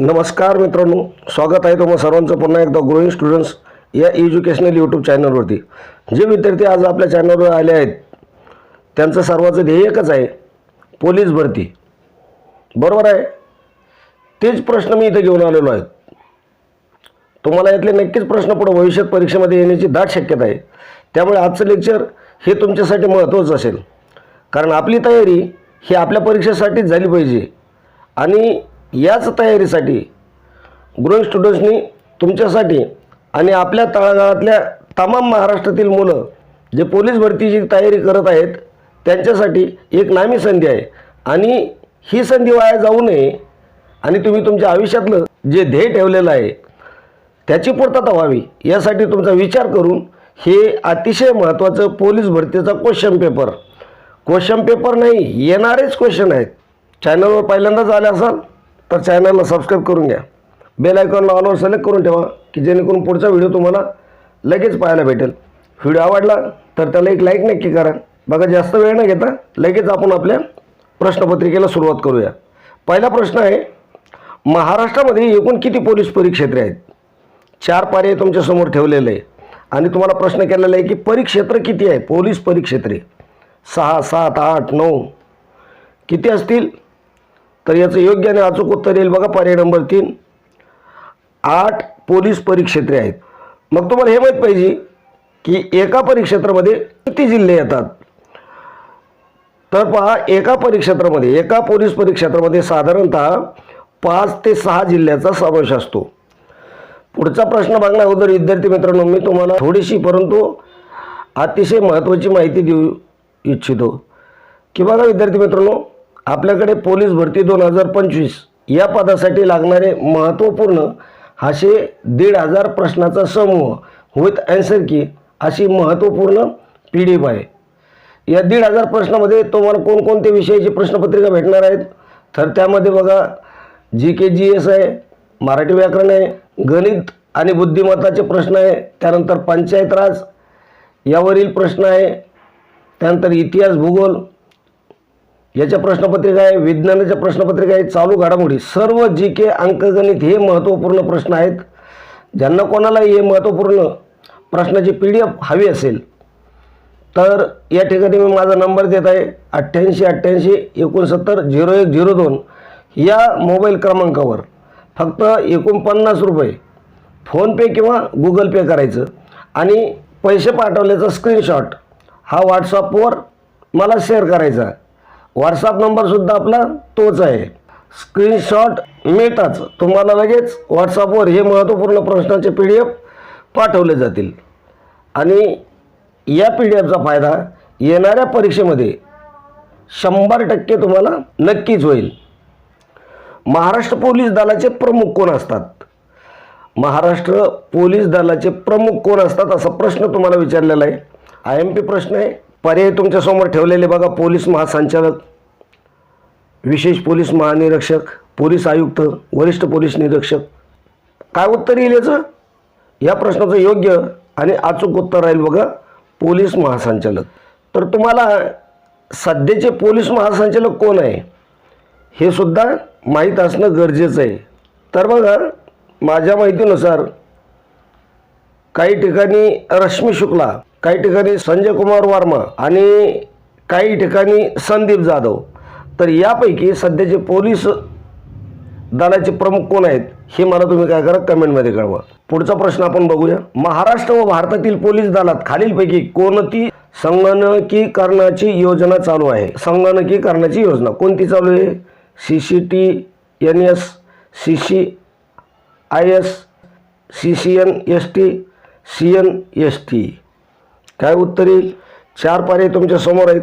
नमस्कार मित्रांनो स्वागत आहे तुम्हाला सर्वांचं पुन्हा एकदा ग्रोईंग स्टुडंट्स या एज्युकेशनल यूट्यूब चॅनलवरती जे विद्यार्थी आज आपल्या चॅनलवर आले आहेत त्यांचं सर्वांचं ध्येय एकच आहे पोलीस भरती. बरोबर आहे? तेच प्रश्न मी इथे घेऊन आलेलो आहे. तुम्हाला यातले नक्कीच प्रश्न पुढे भविष्यात परीक्षेमध्ये येण्याची दाट शक्यता आहे. त्यामुळे आजचं लेक्चर हे तुमच्यासाठी महत्त्वाचं असेल. कारण आपली तयारी ही आपल्या परीक्षेसाठीच झाली पाहिजे. आणि याच तयारीसाठी ग्रोईंग स्टुडंट्सनी तुमच्यासाठी आणि आपल्या तळागाळातल्या तमाम महाराष्ट्रातील मुलं जे पोलीस भरतीची तयारी करत आहेत त्यांच्यासाठी एक नामी संधी आहे. आणि ही संधी वाया जाऊ नये आणि तुम्ही तुमच्या आयुष्यातलं जे ध्येय ठेवलेलं आहे त्याची पूर्तता व्हावी. यासाठी तुमचा विचार करून हे अतिशय महत्त्वाचं पोलीस भरतीचा क्वेश्चन पेपर क्वेश्चन पेपर नाही येणारेच क्वेश्चन आहेत. चॅनलवर पहिल्यांदाच आले असाल तर चॅनलला सबस्क्राईब करून घ्या. बेल आयकॉनला ऑलवर सिलेक्ट करून ठेवा की जेणेकरून पुढचा व्हिडिओ तुम्हाला लगेच पाहायला भेटेल. व्हिडिओ आवडला तर त्याला एक लाईक नक्की करा. बघा जास्त वेळ न घेता लगेच आपण आपल्या प्रश्नपत्रिकेला सुरुवात करूया. पहिला प्रश्न आहे महाराष्ट्रामध्ये एकूण किती पोलीस परिक्षेत्रे आहेत? चार पर्याय तुमच्यासमोर ठेवलेले आहे. आणि तुम्हाला प्रश्न केलेला आहे की परिक्षेत्र किती आहे? पोलीस परिक्षेत्रे. सहा सात आठ नऊ. किती असतील? तर याचं योग्य आणि अचूक उत्तर येईल बघा पर्याय नंबर तीन. आठ पोलीस परिक्षेत्रे आहेत. मग तुम्हाला हे माहीत पाहिजे की एका परिक्षेत्रामध्ये किती जिल्हे येतात? तर पहा एका परिक्षेत्रामध्ये एका पोलीस परिक्षेत्रामध्ये साधारणतः पाच ते सहा जिल्ह्याचा समावेश असतो. पुढचा प्रश्न बघण्या अगोदर विद्यार्थी मित्रांनो मी तुम्हाला थोडीशी परंतु अतिशय महत्त्वाची माहिती देऊ इच्छितो. की बघा विद्यार्थी मित्रांनो आपल्याकडे पोलीस भरती दोन हजार पंचवीस या पदासाठी लागणारे महत्त्वपूर्ण असे दीड हजार प्रश्नाचा समूह विथ ॲन्सर की अशी महत्त्वपूर्ण पी डी एफ आहे. या दीड हजार प्रश्नामध्ये तुम्हाला कोणकोणते विषयाची प्रश्नपत्रिका भेटणार आहेत? तर त्यामध्ये बघा जी के जी एस आहे मराठी व्याकरण आहे गणित आणि बुद्धिमत्ताचे प्रश्न आहे त्यानंतर पंचायत राज यावरील प्रश्न आहे त्यानंतर इतिहास भूगोल याच्या प्रश्नपत्रिका आहे विज्ञानाच्या प्रश्नपत्रिका आहे चालू घडामोडी. सर्व जी के अंकगणित हे महत्त्वपूर्ण प्रश्न आहेत. ज्यांना कोणाला हे महत्त्वपूर्ण प्रश्नाची पी डी एफ हवी असेल तर या ठिकाणी मी माझा नंबर देत आहे अठ्ठ्याऐंशी अठ्ठ्याऐंशी एकोणसत्तर झिरो एक झिरो दोन. या मोबाईल क्रमांकावर फक्त एकोणपन्नास रुपये फोनपे किंवा गुगल पे करायचं आणि पैसे पाठवल्याचा स्क्रीनशॉट हा व्हॉट्सअपवर मला शेअर करायचा. व्हॉट्सअप नंबरसुद्धा आपला तोच आहे. स्क्रीनशॉट मिळताच तुम्हाला लगेच व्हॉट्सअपवर हे महत्त्वपूर्ण प्रश्नाचे पी डी एफ पाठवले जातील. आणि या पी डी एफचा फायदा येणाऱ्या परीक्षेमध्ये शंभर टक्के तुम्हाला नक्कीच होईल. महाराष्ट्र पोलीस दलाचे प्रमुख कोण असतात? महाराष्ट्र पोलीस दलाचे प्रमुख कोण असतात असा प्रश्न तुम्हाला विचारलेला आहे. आय एम पी प्रश्न आहे पर्याय तुमच्यासमोर ठेवलेले बघा पोलीस महासंचालक विशेष पोलीस महानिरीक्षक पोलीस आयुक्त वरिष्ठ पोलीस निरीक्षक. काय उत्तर येईल याचं? या प्रश्नाचं योग्य आणि अचूक उत्तर राहील बघा पोलीस महासंचालक. तर तुम्हाला सध्याचे पोलीस महासंचालक कोण आहे? हे सुद्धा माहीत असणं गरजेचं आहे. तर बघा माझ्या माहितीनुसार काही ठिकाणी रश्मी शुक्ला काही ठिकाणी संजय कुमार वर्मा आणि काही ठिकाणी संदीप जाधव. तर यापैकी सध्याचे पोलीस दलाचे प्रमुख कोण आहेत हे मला तुम्ही काय करा कमेंटमध्ये कळवा. पुढचा प्रश्न आपण बघूया. महाराष्ट्र व भारतातील पोलीस दलात खालीलपैकी कोणती संगणकीकरणाची योजना चालू आहे? संगणकीकरणाची योजना कोणती चालू आहे? C C T N S C C I S C C N S T C N S T. काय उत्तर येईल? चार पर्याय तुमच्यासमोर आहेत.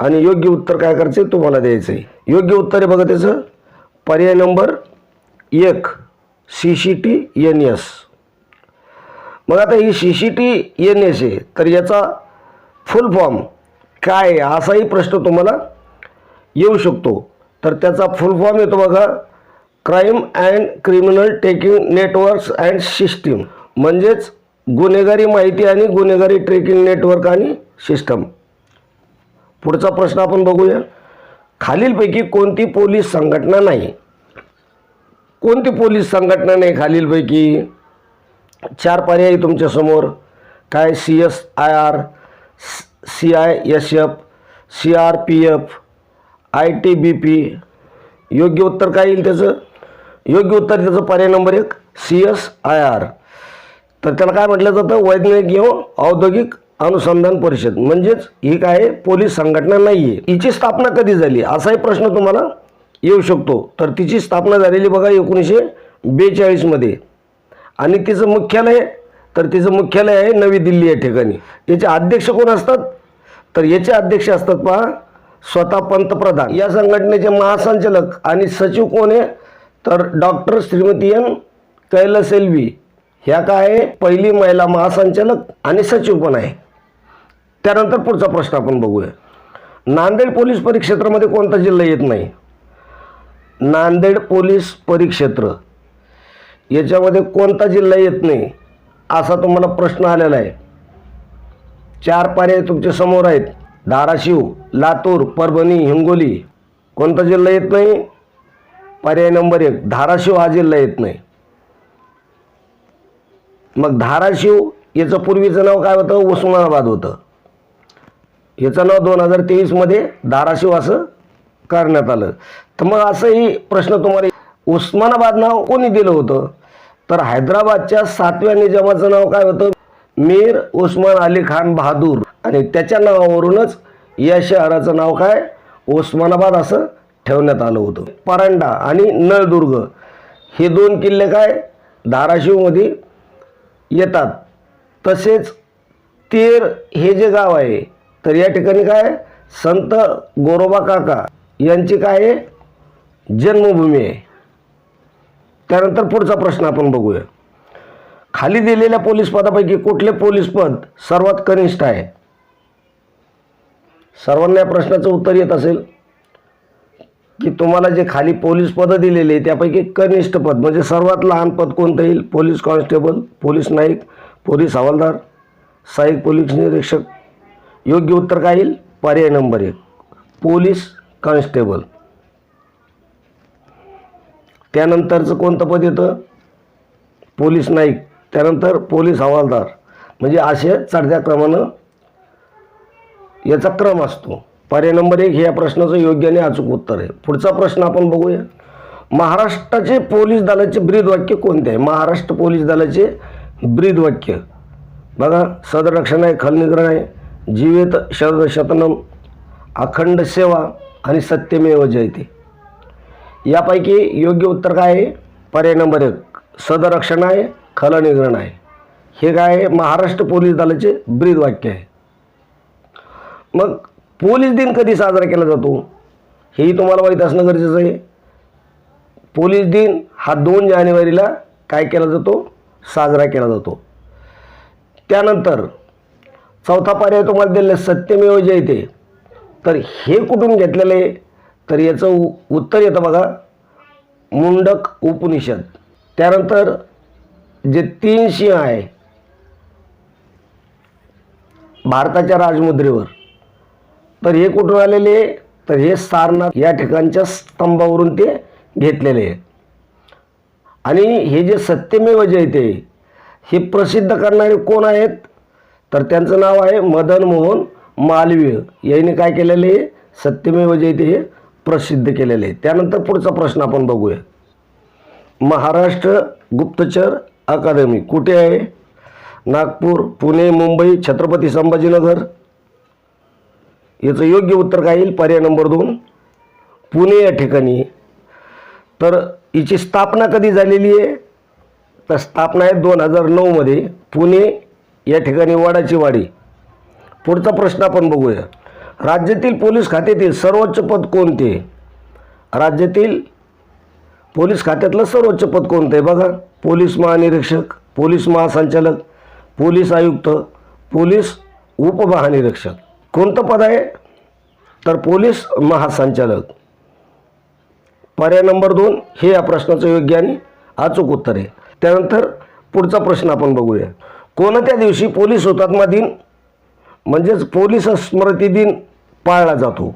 आणि योग्य उत्तर काय करायचं आहे तुम्हाला द्यायचं आहे योग्य उत्तर आहे बघा त्याचं. पर्याय नंबर एक C C T N S. मग आता ही C C T N S आहे तर याचा फुल फॉर्म काय आहे? असाही प्रश्न तुम्हाला येऊ शकतो. तर त्याचा फुल फॉर्म येतो बघा. Crime and criminal tracking networks and system. म्हणजेच गुन्हेगारी माहिती आणि गुन्हेगारी ट्रेकिंग नेटवर्क आणि सिस्टम. पुढचा प्रश्न आपण बघूया. खालीलपैकी कोणती पोलीस संघटना नाही? कोणती पोलीस संघटना नाही खालीलपैकी? चार पर्याय तुमच्यासमोर काय? C S I R C I S F C R P F I T B P. योग्य उत्तर काय येईल त्याचं? योग्य उत्तर त्याचं पर्याय नंबर एक सी एस आय आर. तर त्याला काय म्हटलं जातं? वैज्ञानिक एवं औद्योगिक अनुसंधान परिषद. म्हणजेच ही काय पोलीस संघटना नाही आहे हिची स्थापना कधी झाली? असाही प्रश्न तुम्हाला येऊ शकतो. तर तिची स्थापना झालेली बघा एकोणीसशे बेचाळीसमध्ये आणि तिचं मुख्यालय तर तिचं मुख्यालय आहे नवी दिल्ली या ठिकाणी. याचे अध्यक्ष कोण असतात? तर याचे अध्यक्ष असतात पहा स्वतः पंतप्रधान. या संघटनेचे महासंचालक आणि सचिव कोण आहे? तर डॉक्टर श्रीमती एन कैलास एल्वी. ह्या काय आहे पहिली महिला महासंचालक आणि सचिव पण आहे. त्यानंतर पुढचा प्रश्न आपण बघूया. नांदेड पोलीस परिक्षेत्रामध्ये कोणता जिल्हा येत नाही? नांदेड पोलीस परिक्षेत्र. याच्यामध्ये कोणता जिल्हा येत नाही? असा तुम्हाला प्रश्न आलेला आहे. चार पर्याय तुमच्यासमोर आहेत. धाराशिव लातूर परभणी हिंगोली. कोणता जिल्हा येत नाही? पर्याय नंबर एक धाराशिव हा जिल्हा येत नाही. मग धाराशिव याचं पूर्वीचं नाव काय होतं? उस्मानाबाद होतं. याचं नाव दोन हजार तेवीसमध्ये धाराशिव असं करण्यात आलं. तर मग असंही प्रश्न तुम्हाला उस्मानाबाद नाव कोणी दिलं होतं? तर हैदराबादच्या सातव्या निजामाचं नाव काय होतं? मीर उस्मान अली खान बहादूर. आणि त्याच्या नावावरूनच या शहराचं नाव काय? उस्मानाबाद असं ठेवण्यात आलं होतं. परांडा आणि नळदुर्ग. हे दोन किल्ले काय? धाराशिवमध्ये येतात. तसेच तेर हे जे गाव आहे तर या ठिकाणी काय संत गोरोबा काका यांची काय आहे? जन्मभूमी आहे. त्यानंतर पुढचा प्रश्न आपण बघूया. खाली दिलेल्या पोलीस पदापैकी कुठले पोलीस पद सर्वात कनिष्ठ आहे? सर्वांना या प्रश्नाचं उत्तर येत असेल. की तुम्हाला जे खाली पोलीस पदं दिलेली आहे त्यापैकी कनिष्ठ पद म्हणजे सर्वात लहान पद कोणतं येईल? Police constable police naik police havaldar सहाय्यक पोलीस निरीक्षक. योग्य उत्तर काय येईल? पर्याय नंबर एक पोलीस कॉन्स्टेबल. त्यानंतरचं कोणतं पद येतं? पोलीस नाईक. त्यानंतर पोलीस हवालदार. म्हणजे असे चढत्या क्रमानं याचा क्रम असतो. पर्याय नंबर एक हे या प्रश्नाचं योग्य आणि अचूक उत्तर आहे. पुढचा प्रश्न आपण बघूया. महाराष्ट्राचे पोलीस दलाचे ब्रीदवाक्य कोणते आहे? महाराष्ट्र पोलीस दलाचे ब्रीदवाक्य. बघा सदरक्षण आहे खलनिग्रह आहे जीवित शरद शतनम अखंड सेवा आणि सत्यमेव जयते. यापैकी योग्य उत्तर काय आहे? पर्याय नंबर एक सदरक्षण आहे खलनिग्रहण आहे. हे काय आहे? महाराष्ट्र पोलीस दलाचे ब्रीदवाक्य आहे. मग पोलीस दिन कधी साजरा केला जातो? हेही तुम्हाला माहीत असणं गरजेचं आहे. पोलीस दिन हा दोन जानेवारीला काय केला जातो? साजरा केला जातो. त्यानंतर चौथा पर्याय तुम्हाला दिलेला सत्यमेव जयते तर हे कुठून घेतलेलं आहे? तर याचं उ उत्तर येतं बघा. मुंडक उपनिषद. त्यानंतर जे तीन सिंह आहे भारताच्या राजमुद्रेवर. तर हे कुठून आलेले आहे? तर हे सारनाथ या ठिकाणच्या स्तंभावरून ते घेतलेले आहे. आणि हे जे सत्यमेव जयते हे प्रसिद्ध करणारे कोण आहेत? तर त्यांचं नाव आहे मदन मोहन मालवीय. यांनी काय केलेलं आहे? सत्यमेव जयते हे प्रसिद्ध केलेले आहे. त्यानंतर पुढचा प्रश्न आपण बघूया. महाराष्ट्र गुप्तचर अकादमी कुठे आहे? नागपूर पुणे मुंबई छत्रपती संभाजीनगर याचं योग्य उत्तर काय येईल? पर्याय नंबर दोन पुणे या ठिकाणी. तर हिची स्थापना कधी झालेली आहे? तर स्थापना आहे दोन हजार नऊमध्ये पुणे या ठिकाणी वाडाची वाडी. पुढचा प्रश्न आपण बघूया. राज्यातील पोलीस खात्यातील सर्वोच्च पद कोणते? राज्यातील पोलीस खात्यातलं सर्वोच्च पद कोणतं आहे बघा. पोलीस महानिरीक्षक पोलीस महासंचालक पोलीस आयुक्त पोलीस उपमहानिरीक्षक. कोणतं पद आहे? तर पोलीस महासंचालक. पर्याय नंबर दोन हे या प्रश्नाचं योग्य आणि अचूक उत्तर आहे. त्यानंतर पुढचा प्रश्न आपण बघूया. कोणत्या दिवशी पोलीस हुतात्मा दिन म्हणजेच पोलीस स्मृती दिन पाळला जातो?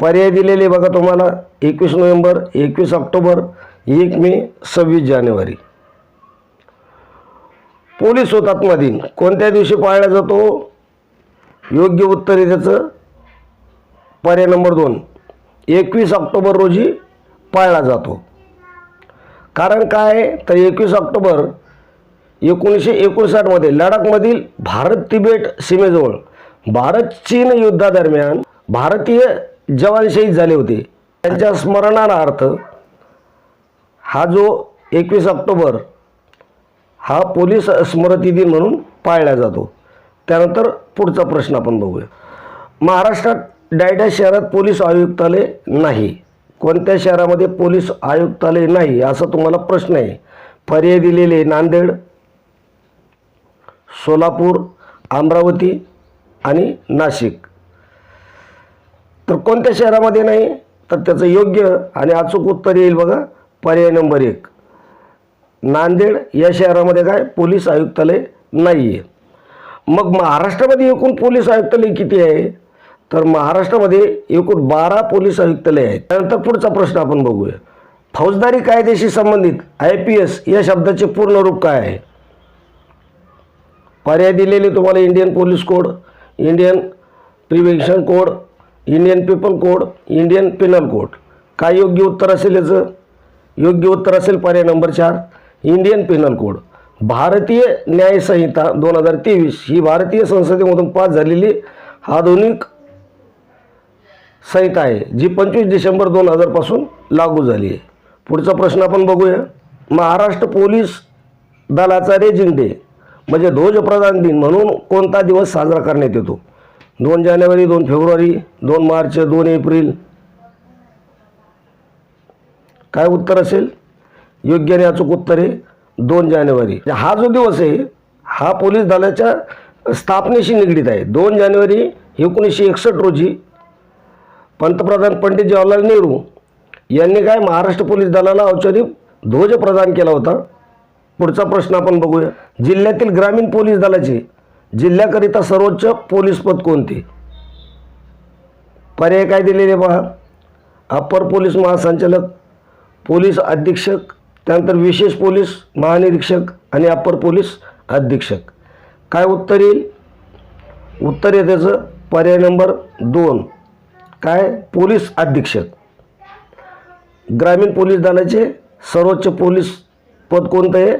पर्याय दिलेले बघा तुम्हाला. एकवीस नोव्हेंबर एकवीस ऑक्टोबर एक मे सव्वीस जानेवारी. पोलीस हुतात्मा दिन कोणत्या दिवशी पाळला जातो? योग्य उत्तर आहे त्याचं. पर्याय नंबर दोन. एकवीस ऑक्टोबर रोजी पाळला जातो. कारण काय आहे? तर एकवीस ऑक्टोबर एकोणीसशे एकोणसाठमध्ये लडाखमधील भारत तिबेट सीमेजवळ भारत चीन युद्धादरम्यान भारतीय जवान शहीद झाले होते. त्यांच्या स्मरणार्थ हा जो एकवीस ऑक्टोबर हा पोलीस स्मृती दिन म्हणून पाळला जातो. त्यानंतर पुढचा प्रश्न आपण बघूया. महाराष्ट्रात डायड्या शहरात पोलीस आयुक्तालय नाही. कोणत्या शहरामध्ये पोलीस आयुक्तालय नाही असा तुम्हाला प्रश्न आहे. पर्याय दिलेले नांदेड सोलापूर अमरावती आणि नाशिक. तर कोणत्या शहरामध्ये नाही? तर त्याचं योग्य आणि अचूक उत्तर येईल बघा. पर्याय नंबर एक. नांदेड या शहरामध्ये काय? पोलीस आयुक्तालय नाही आहे मग महाराष्ट्रामध्ये एकूण पोलीस आयुक्तालय किती आहे? तर महाराष्ट्रामध्ये एकूण बारा पोलीस आयुक्तालय आहेत. त्यानंतर पुढचा प्रश्न आपण बघूया. फौजदारी कायद्याशी संबंधित आय पी एस या शब्दाचे पूर्ण रूप काय आहे? पर्याय दिलेले तुम्हाला Indian police code Indian prevention code Indian people code Indian penal code. काय योग्य उत्तर असेल याचं? योग्य उत्तर असेल पर्याय नंबर चार इंडियन पिनल कोड. भारतीय न्यायसंहिता दोन हजार तेवीस ही भारतीय संसदेमधून पास झालेली आधुनिक संहिता आहे जी पंचवीस डिसेंबर दोन हजारपासून लागू झाली आहे. पुढचा प्रश्न आपण बघूया. महाराष्ट्र पोलीस दलाचा रेजिंग डे म्हणजे ध्वजप्रधान दिन म्हणून कोणता दिवस साजरा करण्यात येतो? दोन जानेवारी दोन फेब्रुवारी दोन मार्च दोन एप्रिल. काय उत्तर असेल? योग्य आणि अचूक उत्तर आहे. दोन जानेवारी. म्हणजे हा जो दिवस आहे हा पोलीस दलाच्या स्थापनेशी निगडीत आहे. दोन जानेवारी एकोणीसशे एकसष्ट रोजी पंतप्रधान पंडित जवाहरलाल नेहरू यांनी काय महाराष्ट्र पोलीस दलाला औपचारिक ध्वज प्रदान केला होता? पुढचा प्रश्न आपण बघूया. जिल्ह्यातील ग्रामीण पोलीस दलाचे जिल्ह्याकरिता सर्वोच्च पोलीस पद कोणते? पर्याय काय दिलेले पहा अप्पर पोलीस महासंचालक पोलीस अधीक्षक त्यानंतर विशेष पोलीस महानिरीक्षक आणि अप्पर पोलीस अधीक्षक. काय उत्तर येईल? उत्तर आहे त्याचं पर्याय नंबर दोन. काय? पोलीस अधीक्षक. ग्रामीण पोलीस दलाचे सर्वोच्च पोलीस पद कोणतं आहे?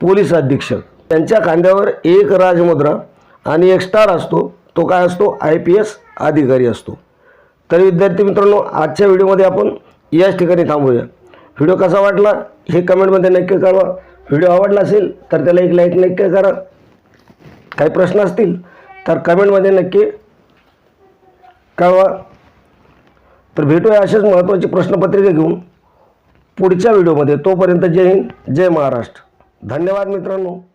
पोलीस अधीक्षक. त्यांच्या खांद्यावर एक राजमुद्रा आणि एक स्टार असतो. तो काय असतो? आय पी एस अधिकारी असतो. तर विद्यार्थी मित्रांनो आजच्या व्हिडिओमध्ये आपण याच ठिकाणी थांबूया. व्हिडिओ कसा वाटला हे कमेंटमध्ये नक्की कळवा. व्हिडिओ आवडला असेल तर त्याला एक लाईक नक्की करा. काही प्रश्न असतील तर कमेंटमध्ये नक्की कळवा. तर भेटूया असेच महत्त्वाची प्रश्नपत्रिका घेऊन पुढच्या व्हिडिओमध्ये. तोपर्यंत जय हिंद जय महाराष्ट्र. धन्यवाद मित्रांनो.